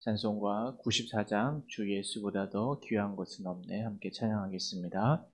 찬송가 94장 주 예수보다 더 귀한 것은 없네 함께 찬양하겠습니다.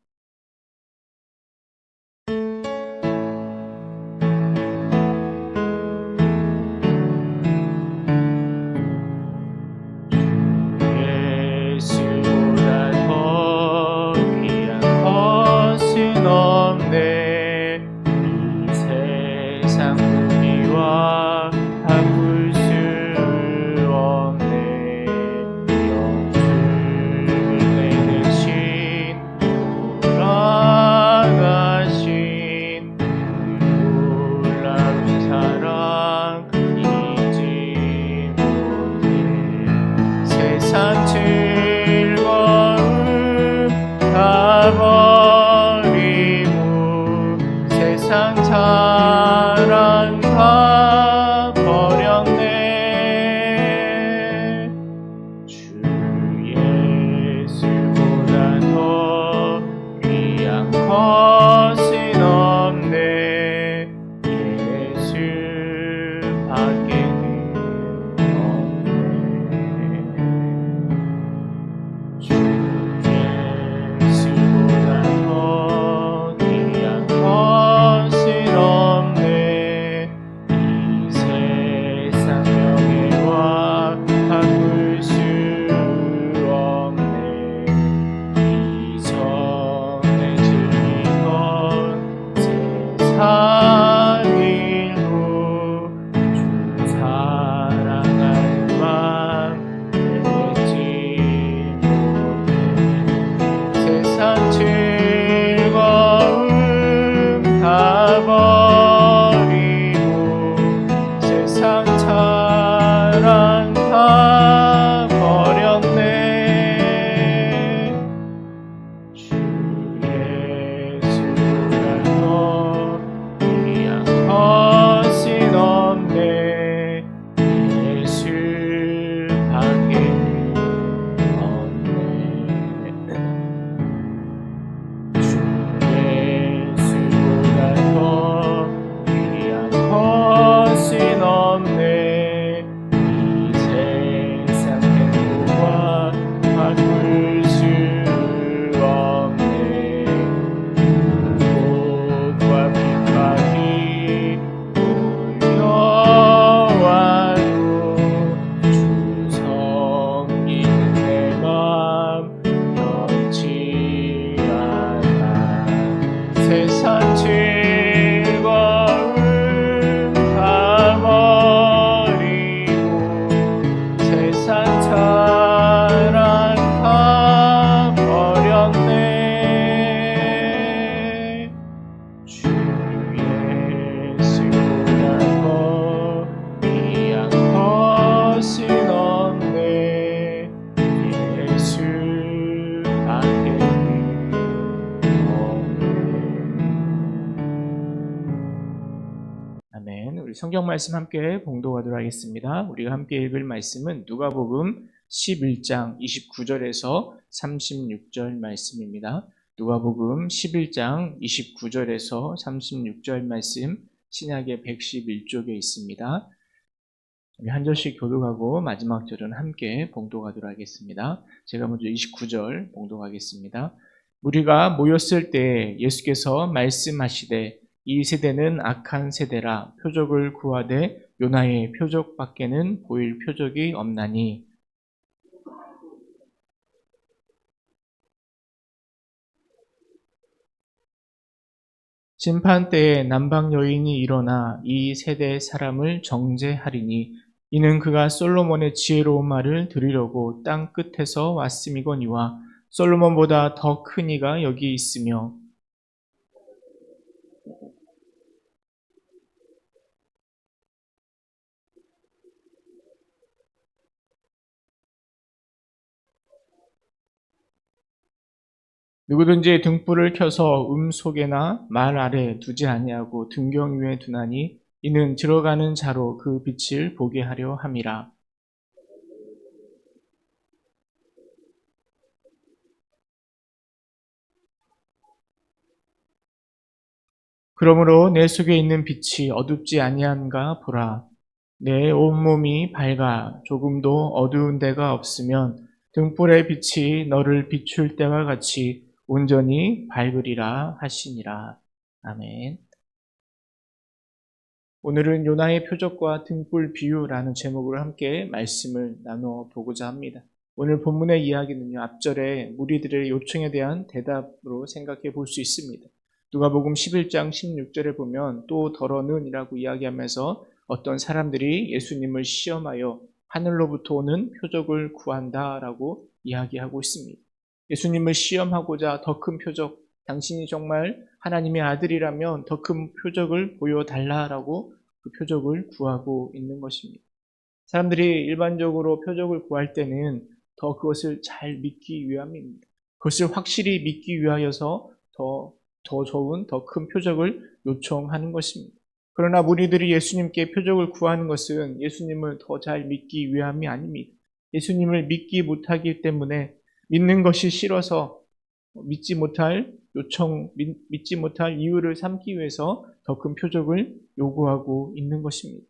예 다 우리 성경 말씀 함께 봉독하도록 하겠습니다. 우리가 함께 읽을 말씀은 누가복음 11장 29절에서 36절 말씀입니다. 누가복음 11장 29절에서 36절 말씀 신약의 111쪽에 있습니다. 한 절씩 교독하고 마지막 절은 함께 봉독하도록 하겠습니다. 제가 먼저 29절 봉독하겠습니다. 우리가 모였을 때 예수께서 말씀하시되 이 세대는 악한 세대라 표적을 구하되 요나의 표적 밖에는 보일 표적이 없나니. 심판 때에 남방 여인이 일어나 이 세대 사람을 정죄하리니 이는 그가 솔로몬의 지혜로운 말을 들으려고 땅 끝에서 왔음이거니와 솔로몬보다 더 큰 이가 여기 있으며 누구든지 등불을 켜서 음 속에나 말 아래 두지 아니하고 등경 위에 두나니 이는 들어가는 자로 그 빛을 보게 하려 함이라. 그러므로 내 속에 있는 빛이 어둡지 아니한가 보라. 내 온몸이 밝아 조금도 어두운 데가 없으면 등불의 빛이 너를 비출 때와 같이 온전히 밝으리라 하시니라. 아멘. 오늘은 요나의 표적과 등불 비유라는 제목으로 함께 말씀을 나누어 보고자 합니다. 오늘 본문의 이야기는요, 앞절에 무리들의 요청에 대한 대답으로 생각해 볼 수 있습니다. 누가복음 11장 16절에 보면 또 더러는이라고 이야기하면서 어떤 사람들이 예수님을 시험하여 하늘로부터 오는 표적을 구한다라고 이야기하고 있습니다. 예수님을 시험하고자 더 큰 표적, 당신이 정말 하나님의 아들이라면 더 큰 표적을 보여달라라고 그 표적을 구하고 있는 것입니다. 사람들이 일반적으로 표적을 구할 때는 더 그것을 잘 믿기 위함입니다. 그것을 확실히 믿기 위하여서 더, 더 좋은, 더 큰 표적을 요청하는 것입니다. 그러나 무리들이 예수님께 표적을 구하는 것은 예수님을 더 잘 믿기 위함이 아닙니다. 예수님을 믿기 못하기 때문에 믿는 것이 싫어서 믿지 못할 요청, 믿, 지 못할 이유를 삼기 위해서 더 큰 표적을 요구하고 있는 것입니다.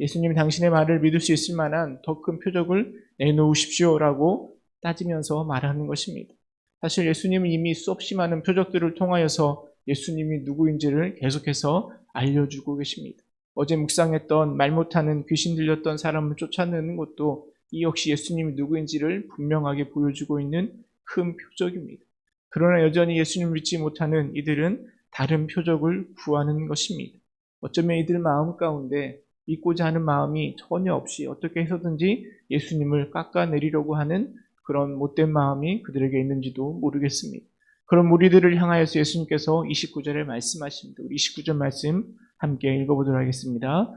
예수님이 당신의 말을 믿을 수 있을 만한 더 큰 표적을 내놓으십시오라고 따지면서 말하는 것입니다. 사실 예수님은 이미 수없이 많은 표적들을 통하여서 예수님이 누구인지를 계속해서 알려주고 계십니다. 어제 묵상했던 말 못하는 귀신 들렸던 사람을 쫓아내는 것도 이 역시 예수님이 누구인지를 분명하게 보여주고 있는 큰 표적입니다. 그러나 여전히 예수님 믿지 못하는 이들은 다른 표적을 구하는 것입니다. 어쩌면 이들 마음 가운데 믿고자 하는 마음이 전혀 없이 어떻게 해서든지 예수님을 깎아내리려고 하는 그런 못된 마음이 그들에게 있는지도 모르겠습니다. 그런 무리들을 향하여서 예수님께서 29절에 말씀하십니다. 우리 29절 말씀 함께 읽어보도록 하겠습니다.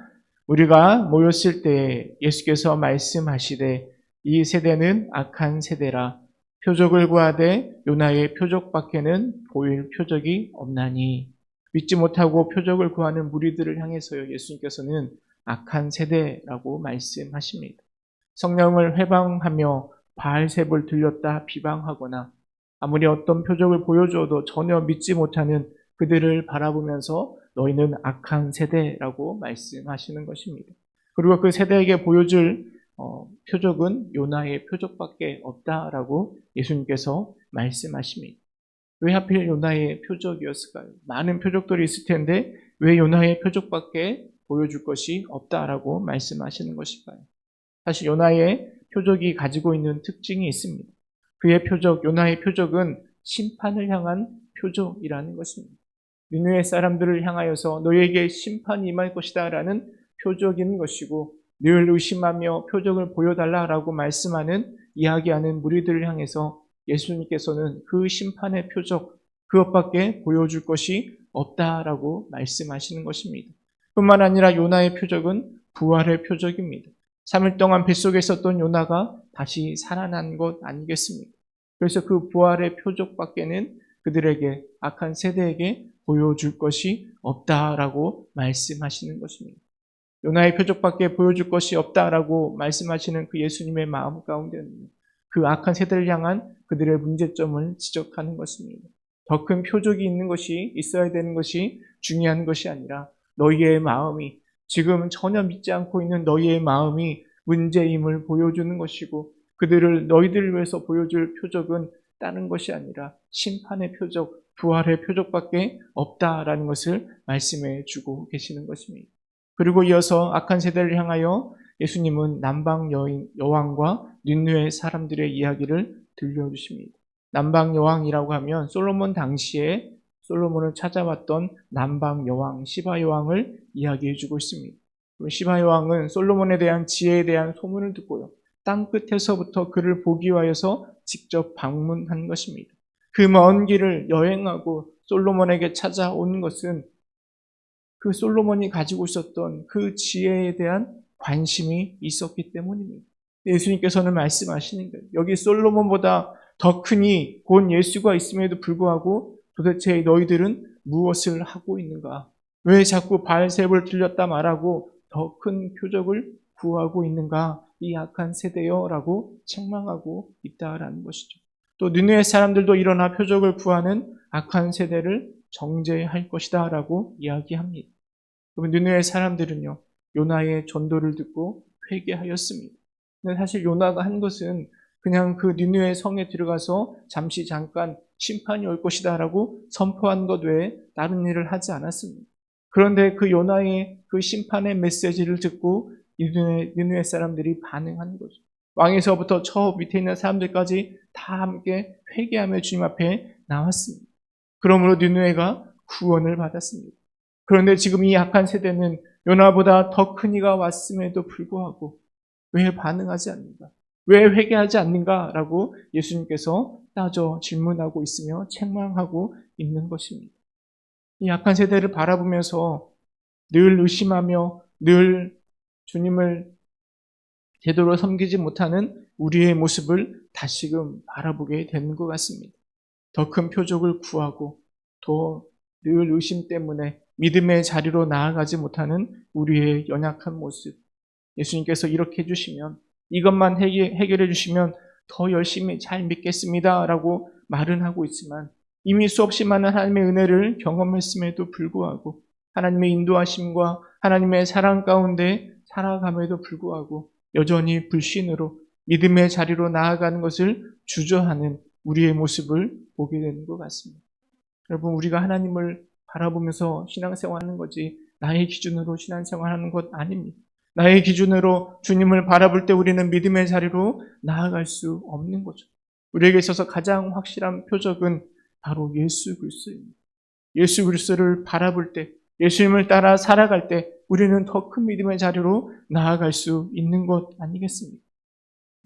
우리가 모였을 때 예수께서 말씀하시되 이 세대는 악한 세대라 표적을 구하되 요나의 표적밖에는 보일 표적이 없나니 믿지 못하고 표적을 구하는 무리들을 향해서요 예수님께서는 악한 세대라고 말씀하십니다. 성령을 회방하며 바알셉을 들렸다 비방하거나 아무리 어떤 표적을 보여줘도 전혀 믿지 못하는 그들을 바라보면서 너희는 악한 세대라고 말씀하시는 것입니다. 그리고 그 세대에게 보여줄 어, 표적은 요나의 표적밖에 없다라고 예수님께서 말씀하십니다. 왜 하필 요나의 표적이었을까요? 많은 표적들이 있을 텐데 왜 요나의 표적밖에 보여줄 것이 없다라고 말씀하시는 것일까요? 사실 요나의 표적이 가지고 있는 특징이 있습니다. 그의 표적, 요나의 표적은 심판을 향한 표적이라는 것입니다. 니누의 사람들을 향하여서 너에게 심판이 임할 것이다 라는 표적인 것이고 늘 의심하며 표적을 보여달라라고 말씀하는 이야기하는 무리들을 향해서 예수님께서는 그 심판의 표적 그것밖에 보여줄 것이 없다라고 말씀하시는 것입니다. 뿐만 아니라 요나의 표적은 부활의 표적입니다. 3일 동안 뱃속에 있었던 요나가 다시 살아난 것 아니겠습니까? 그래서 그 부활의 표적밖에는 그들에게 악한 세대에게 보여줄 것이 없다라고 말씀하시는 것입니다. 요나의 표적밖에 보여줄 것이 없다라고 말씀하시는 그 예수님의 마음 가운데는 그 악한 세대를 향한 그들의 문제점을 지적하는 것입니다. 더 큰 표적이 있는 것이 있어야 되는 것이 중요한 것이 아니라 너희의 마음이 지금 전혀 믿지 않고 있는 너희의 마음이 문제임을 보여주는 것이고 그들을 너희들을 위해서 보여줄 표적은 다른 것이 아니라 심판의 표적, 부활의 표적밖에 없다라는 것을 말씀해 주고 계시는 것입니다. 그리고 이어서 악한 세대를 향하여 예수님은 남방 여인, 여왕과 닌누의 사람들의 이야기를 들려주십니다. 남방 여왕이라고 하면 솔로몬 당시에 솔로몬을 찾아왔던 남방 여왕 시바 여왕을 이야기해 주고 있습니다. 시바 여왕은 솔로몬에 대한 지혜에 대한 소문을 듣고요. 땅 끝에서부터 그를 보기 위하여서 직접 방문한 것입니다. 그 먼 길을 여행하고 솔로몬에게 찾아온 것은 그 솔로몬이 가지고 있었던 그 지혜에 대한 관심이 있었기 때문입니다. 예수님께서는 말씀하시는 거예요. 여기 솔로몬보다 더 크니 곧 예수가 있음에도 불구하고 도대체 너희들은 무엇을 하고 있는가? 왜 자꾸 발셉을 들렸다 말하고 더 큰 표적을 구하고 있는가? 이 악한 세대여라고 책망하고 있다라는 것이죠. 또 느누의 사람들도 일어나 표적을 구하는 악한 세대를 정죄할 것이다라고 이야기합니다. 그러면 느누의 사람들은요 요나의 전도를 듣고 회개하였습니다. 근데 사실 요나가 한 것은 그냥 그 니누의 성에 들어가서 잠시 잠깐 심판이 올 것이다라고 선포한 것 외에 다른 일을 하지 않았습니다. 그런데 그 요나의 그 심판의 메시지를 듣고 니누의, 니누의 사람들이 반응한 거죠. 왕에서부터 저 밑에 있는 사람들까지 다 함께 회개하며 주님 앞에 나왔습니다. 그러므로 니누에가 구원을 받았습니다. 그런데 지금 이 약한 세대는 요나보다 더 큰 이가 왔음에도 불구하고 왜 반응하지 않는가? 왜 회개하지 않는가? 라고 예수님께서 따져 질문하고 있으며 책망하고 있는 것입니다. 이 약한 세대를 바라보면서 늘 의심하며 늘 주님을 제대로 섬기지 못하는 우리의 모습을 다시금 바라보게 되는 것 같습니다. 더 큰 표적을 구하고 더 늘 의심 때문에 믿음의 자리로 나아가지 못하는 우리의 연약한 모습. 예수님께서 이렇게 해주시면 이것만 해결해 주시면 더 열심히 잘 믿겠습니다. 라고 말은 하고 있지만 이미 수없이 많은 하나님의 은혜를 경험했음에도 불구하고 하나님의 인도하심과 하나님의 사랑 가운데 살아감에도 불구하고 여전히 불신으로 믿음의 자리로 나아가는 것을 주저하는 우리의 모습을 보게 되는 것 같습니다. 여러분, 우리가 하나님을 바라보면서 신앙생활 하는 거지 나의 기준으로 신앙생활 하는 것 아닙니다. 나의 기준으로 주님을 바라볼 때 우리는 믿음의 자리로 나아갈 수 없는 거죠. 우리에게 있어서 가장 확실한 표적은 바로 예수 그리스도입니다. 예수 그리스도를 바라볼 때, 예수님을 따라 살아갈 때 우리는 더 큰 믿음의 자리로 나아갈 수 있는 것 아니겠습니까?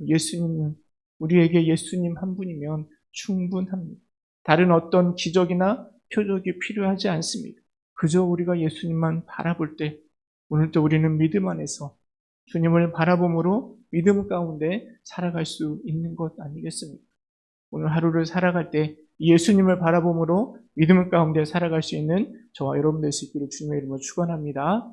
예수님은 우리에게 예수님 한 분이면 충분합니다. 다른 어떤 기적이나 표적이 필요하지 않습니다. 그저 우리가 예수님만 바라볼 때 오늘도 우리는 믿음 안에서 주님을 바라봄으로 믿음 가운데 살아갈 수 있는 것 아니겠습니까? 오늘 하루를 살아갈 때 예수님을 바라봄으로 믿음 가운데 살아갈 수 있는 저와 여러분 될 수 있기를 주님의 이름으로 축원합니다.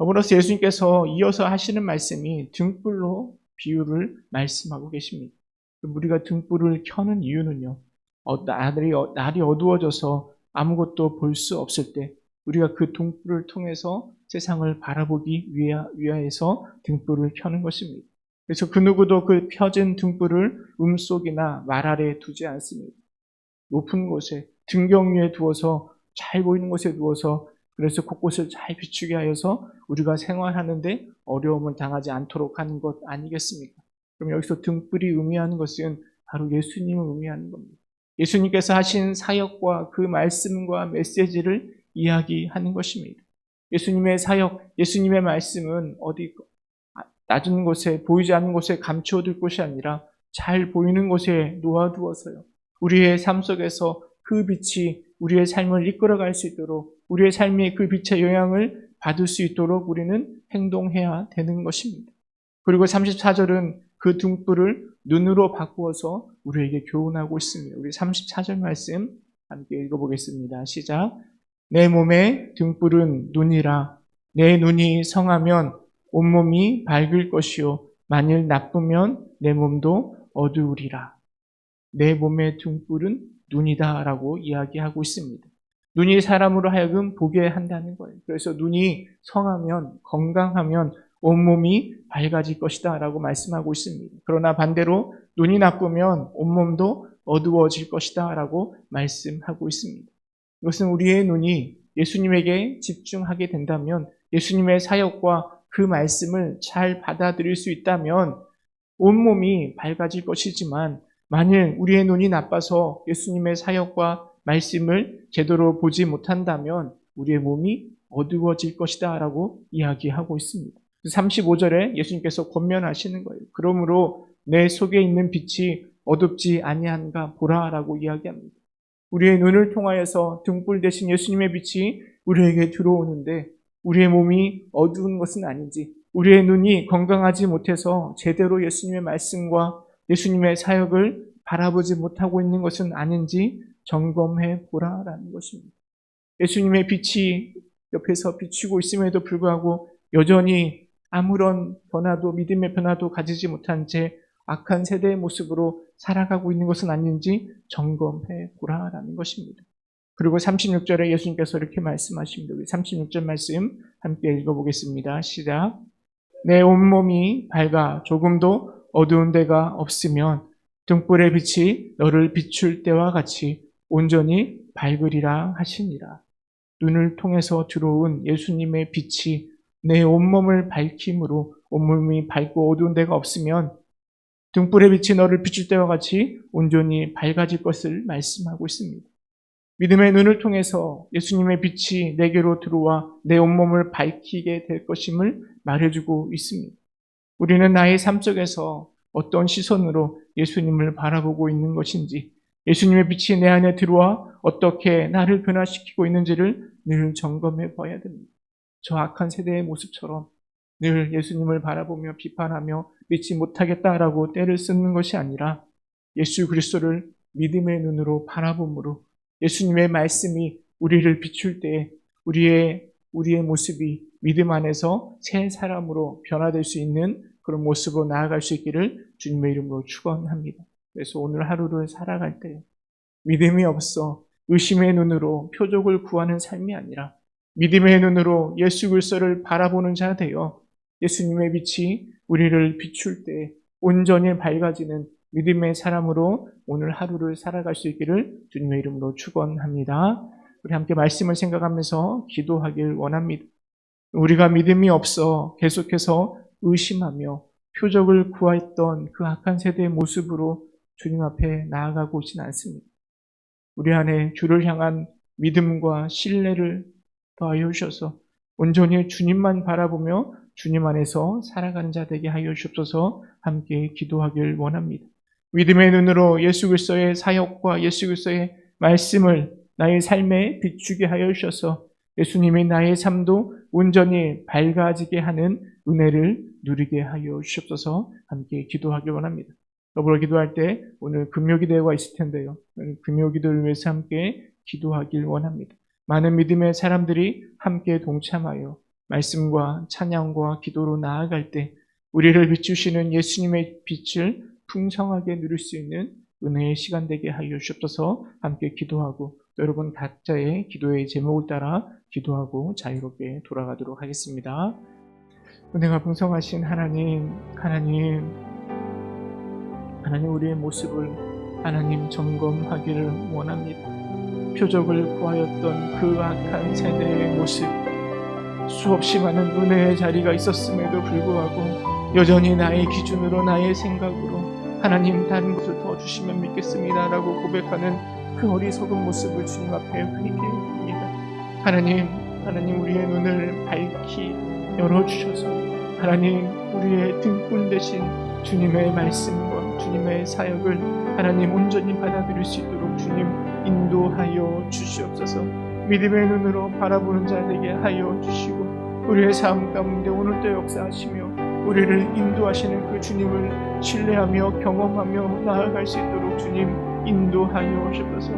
더불어서 예수님께서 이어서 하시는 말씀이 등불로 비유를 말씀하고 계십니다. 우리가 등불을 켜는 이유는요. 어, 날이, 날이 어두워져서 아무것도 볼 수 없을 때 우리가 그 등불을 통해서 세상을 바라보기 위하, 위하여서 등불을 켜는 것입니다. 그래서 그 누구도 그 펴진 등불을 음속이나 말 아래에 두지 않습니다. 높은 곳에 등경 위에 두어서 잘 보이는 곳에 두어서 그래서 곳곳을 잘 비추게 하여서 우리가 생활하는데 어려움을 당하지 않도록 하는 것 아니겠습니까? 그럼 여기서 등불이 의미하는 것은 바로 예수님을 의미하는 겁니다. 예수님께서 하신 사역과 그 말씀과 메시지를 이야기하는 것입니다. 예수님의 사역, 예수님의 말씀은 어디 낮은 곳에 보이지 않는 곳에 감추어둘 곳이 아니라 잘 보이는 곳에 놓아두어서요. 우리의 삶 속에서 그 빛이 우리의 삶을 이끌어갈 수 있도록 우리의 삶이 그 빛의 영향을 받을 수 있도록 우리는 행동해야 되는 것입니다. 그리고 34절은 그 등불을 눈으로 바꾸어서 우리에게 교훈하고 있습니다. 우리 34절 말씀 함께 읽어보겠습니다. 시작. 내 몸의 등불은 눈이라. 내 눈이 성하면 온몸이 밝을 것이요. 만일 나쁘면 내 몸도 어두우리라. 내 몸의 등불은 눈이다. 라고 이야기하고 있습니다. 눈이 사람으로 하여금 보게 한다는 거예요. 그래서 눈이 성하면, 건강하면 온몸이 밝아질 것이다 라고 말씀하고 있습니다. 그러나 반대로 눈이 나쁘면 온몸도 어두워질 것이다 라고 말씀하고 있습니다. 이것은 우리의 눈이 예수님에게 집중하게 된다면 예수님의 사역과 그 말씀을 잘 받아들일 수 있다면 온몸이 밝아질 것이지만 만일 우리의 눈이 나빠서 예수님의 사역과 말씀을 제대로 보지 못한다면 우리의 몸이 어두워질 것이다 라고 이야기하고 있습니다. 35절에 예수님께서 권면하시는 거예요. 그러므로 내 속에 있는 빛이 어둡지 아니한가 보라 라고 이야기합니다. 우리의 눈을 통하여서 등불 대신 예수님의 빛이 우리에게 들어오는데 우리의 몸이 어두운 것은 아닌지 우리의 눈이 건강하지 못해서 제대로 예수님의 말씀과 예수님의 사역을 바라보지 못하고 있는 것은 아닌지 점검해 보라라는 것입니다. 예수님의 빛이 옆에서 비추고 있음에도 불구하고 여전히 아무런 변화도 믿음의 변화도 가지지 못한 채 악한 세대의 모습으로 살아가고 있는 것은 아닌지 점검해 보라라는 것입니다. 그리고 36절에 예수님께서 이렇게 말씀하십니다. 우리 36절 말씀 함께 읽어보겠습니다. 시작. 내 온몸이 밝아 조금도 어두운 데가 없으면 등불의 빛이 너를 비출 때와 같이 온전히 밝으리라 하시니라. 눈을 통해서 들어온 예수님의 빛이 내 온몸을 밝힘으로 온몸이 밝고 어두운 데가 없으면 등불의 빛이 너를 비출 때와 같이 온전히 밝아질 것을 말씀하고 있습니다. 믿음의 눈을 통해서 예수님의 빛이 내게로 들어와 내 온몸을 밝히게 될 것임을 말해주고 있습니다. 우리는 나의 삶 속에서 어떤 시선으로 예수님을 바라보고 있는 것인지, 예수님의 빛이 내 안에 들어와 어떻게 나를 변화시키고 있는지를 늘 점검해 봐야 됩니다. 저 악한 세대의 모습처럼 늘 예수님을 바라보며 비판하며 믿지 못하겠다라고 때를 쓰는 것이 아니라 예수 그리스도를 믿음의 눈으로 바라봄으로 예수님의 말씀이 우리를 비출 때 우리의 우리의 모습이 믿음 안에서 새 사람으로 변화될 수 있는 그런 모습으로 나아갈 수 있기를 주님의 이름으로 축원합니다. 그래서 오늘 하루를 살아갈 때 믿음이 없어 의심의 눈으로 표적을 구하는 삶이 아니라 믿음의 눈으로 예수 그리스도를 바라보는 자 되어 예수님의 빛이 우리를 비출 때 온전히 밝아지는 믿음의 사람으로 오늘 하루를 살아갈 수 있기를 주님의 이름으로 축원합니다. 우리 함께 말씀을 생각하면서 기도하길 원합니다. 우리가 믿음이 없어 계속해서 의심하며 표적을 구했던 그 악한 세대의 모습으로 주님 앞에 나아가고 있지는 않습니다. 우리 안에 주를 향한 믿음과 신뢰를 더하여 주셔서 온전히 주님만 바라보며 주님 안에서 살아가는 자 되게 하여 주옵소서 함께 기도하길 원합니다. 믿음의 눈으로 예수 그리스도의 사역과 예수 그리스도의 말씀을 나의 삶에 비추게 하여 주셔서 예수님의 나의 삶도 온전히 밝아지게 하는 은혜를 누리게 하여 주옵소서 함께 기도하길 원합니다. 더불어 기도할 때 오늘 금요기도가 있을 텐데요. 금요기도를 위해서 함께 기도하길 원합니다. 많은 믿음의 사람들이 함께 동참하여 말씀과 찬양과 기도로 나아갈 때 우리를 비추시는 예수님의 빛을 풍성하게 누릴 수 있는 은혜의 시간 되게 하여 주옵소서 함께 기도하고 여러분 각자의 기도의 제목을 따라 기도하고 자유롭게 돌아가도록 하겠습니다. 은혜가 풍성하신 하나님, 하나님, 하나님 우리의 모습을 하나님 점검하기를 원합니다. 표적을 구하였던 그 악한 세대의 모습, 수없이 많은 은혜의 자리가 있었음에도 불구하고 여전히 나의 기준으로 나의 생각으로 하나님 다른 것을 더 주시면 믿겠습니다라고 고백하는 그 어리석은 모습을 주님 앞에 회개합니다. 하나님, 하나님 우리의 눈을 밝히 열어주셔서 하나님 우리의 등불 대신 주님의 말씀과 주님의 사역을 하나님 온전히 받아들일 수 있도록 주님 인도하여 주시옵소서. 믿음의 눈으로 바라보는 자 되게 하여 주시고 우리의 삶 가운데 오늘도 역사하시며 우리를 인도하시는 그 주님을 신뢰하며 경험하며 나아갈 수 있도록 주님 인도하여 주셔서.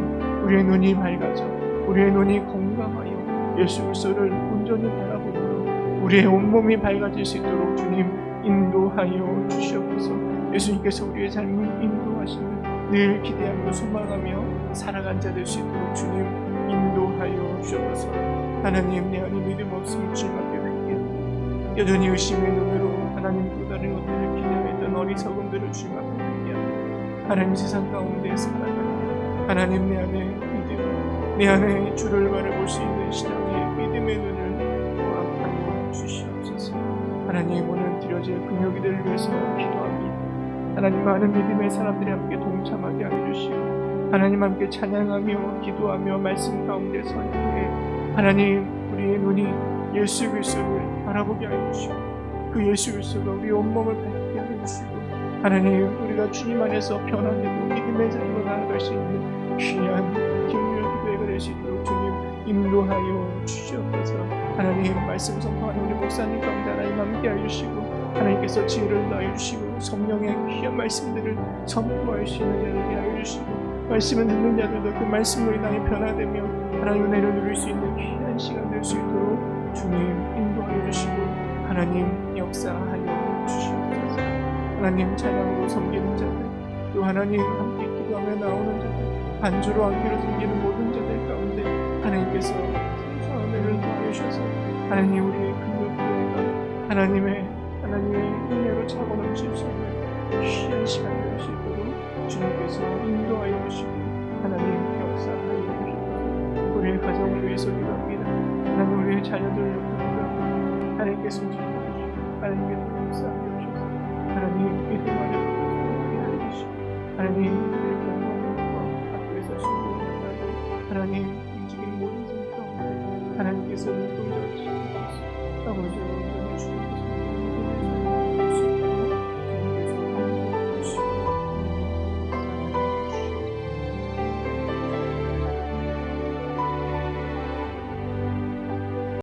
우리의 눈이 밝아져 우리의 눈이 건강하여 예수 그리스도를 온전히 바라보므로 우리의 온몸이 밝아질 수 있도록 주님 인도하여 주시옵소서 예수님께서 우리의 삶을 인도하시는 늘 기대하고 소망하며 살아간 자 될 수 있도록 주님 인도하여 주옵소서. 하나님 내 안에 믿음 없으면 주님 앞에 뵐게요 여전히 의심의 눈으로 하나님 또 다른 것들을 기대했던 어리석음들을 주님 앞에 뵐게요 하나님 세상 가운데 살아가는 하나님 내 안에 믿음 내 안에 주를 바라볼 수 있는 신앙의 믿음의 눈을 허락하여 주시옵소서. 하나님 오늘 드려질 금요기들을 위해서 기도합니다 하나님 많은 믿음의 사람들이 함께 동참하게 하여 주시고 하나님 함께 찬양하며 기도하며 말씀 가운데 선행해 하나님 우리의 눈이 예수 그리스도를 바라보게 하여 주시고 그 예수 그리스도가 우리 온몸을 밝게 하여 주시고 하나님 우리가 주님 안에서 변화되고 믿음의 자리로 나아갈 수 있는 귀한 기묘한 기도회가 될 수 있도록 주님 인도하여 주시옵소서. 하나님 말씀 선포하는 우리 목사님 가운데 하나님 함께 하여 주시고 하나님께서 지혜를 더하여 주시고 성령의 귀한 말씀들을 선포할 수 있는 자들에게 하여 주시고 말씀을 듣는 자들도 그 말씀으로 인하여 변화되며 하나님 은혜를 누릴 수 있는 귀한 시간 될 수 있도록 주님 인도하여 주시고 하나님 역사하여 주시옵소서. 하나님 찬양으로 섬기는 자들 또 하나님 함께 기도하며 나오는 자들 반주로 안기로 섬기는 모든 자들 가운데 하나님께서 생수와 은혜를 더하여 주셔서 하나님 우리의 근육교회가 하나님의 하나님의 은혜로 차고 넘칠 수 있는 귀한 시간 될 수 있도록 주님께서 인도하여 주시고 하나님 역사하여 주시고 우리의 가정을 위해서 기도합니다 하나님 우리의 자녀들을 기도합니다 하나님께서 지켜주시고 하나님께서 역사하여 주셔서. 하나님 믿음 안에 붙들게 하여 주시고 하나님 우리의 학교에서 수고를 하고 하나님